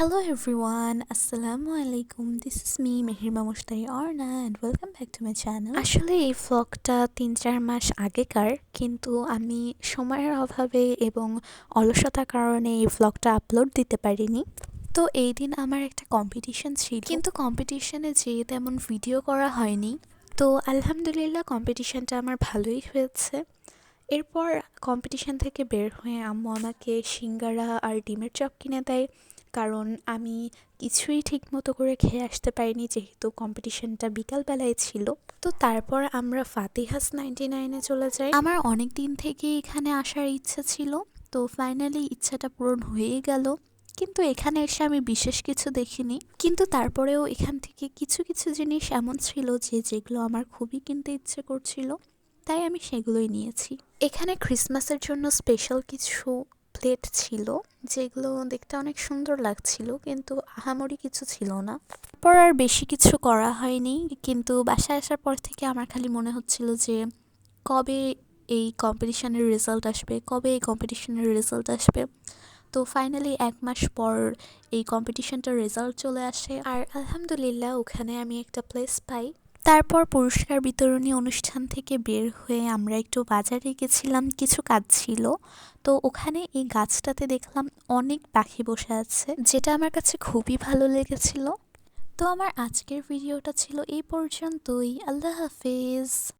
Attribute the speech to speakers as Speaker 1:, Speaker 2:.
Speaker 1: everyone, Assalamu alaikum. This is me, Mehriba Mushtari Orna and welcome back to my channel. আসলে এই ভ্লগটা তিন চার মাস আগেকার কিন্তু আমি সময়ের অভাবে এবং অলসতার কারণে এই ভ্লগটা আপলোড দিতে পারিনি। তো এই দিন আমার একটা কম্পিটিশন ছিল। কিন্তু কম্পিটিশনে যেয়ে তেমন ভিডিও করা হয়নি। তো আলহামদুলিল্লাহ কম্পিটিশনটা আমার ভালোই হয়েছে। এরপর কম্পিটিশন থেকে বের হয়ে আম্মু আমাকে সিঙ্গারা আর ডিমের চপ কিনে দেয়। কারণ আমি কিছুই ঠিক মতো করে খেয়ে আসতে পারিনি যেহেতু কম্পিটিশনটা বিকালবেলায় ছিল। তো তারপর আমরা ফাতিহাস নাইনটি নাইনে চলে যাই। আমার অনেক দিন থেকে এখানে আসার ইচ্ছা ছিল। তো ফাইনালি ইচ্ছাটা পূরণ হয়ে গেল। কিন্তু এখানে এসে আমি বিশেষ কিছু দেখিনি। কিন্তু তারপরেও এখান থেকে কিছু কিছু জিনিস এমন ছিল যে যেগুলো আমার খুবই কিনতে ইচ্ছে করছিল। তাই আমি সেগুলোই নিয়েছি। এখানে ক্রিসমাসের জন্য স্পেশাল কিছু প্লেট ছিল, যেগুলো দেখতে অনেক সুন্দর লাগছিল, কিন্তু আহামরি কিছু ছিল না। তারপর আর বেশি কিছু করা হয়নি, কিন্তু বাসায় আসার পর থেকে আমার খালি মনে হচ্ছিল যে, কবে এই কম্পিটিশনের রেজাল্ট আসবে, কবে এই কম্পিটিশনের রেজাল্ট আসবে। তো ফাইনালি এক মাস পর এই কম্পিটিশনটার রেজাল্ট চলে আসে। আর আলহামদুলিল্লাহ, ওখানে আমি একটা প্লেস পাই। তারপর পুরস্কার বিতরণী অনুষ্ঠান থেকে বের হয়ে আমরা একটু বাজারে গেছিলাম, কিছু কাজ ছিল। তো ওখানে এই গাছটাতে দেখলাম অনেক পাখি বসে আছে, যেটা আমার কাছে খুবই ভালো লেগেছিল। তো আমার আজকের ভিডিওটা ছিল এই পর্যন্তই। আল্লাহ হাফেজ।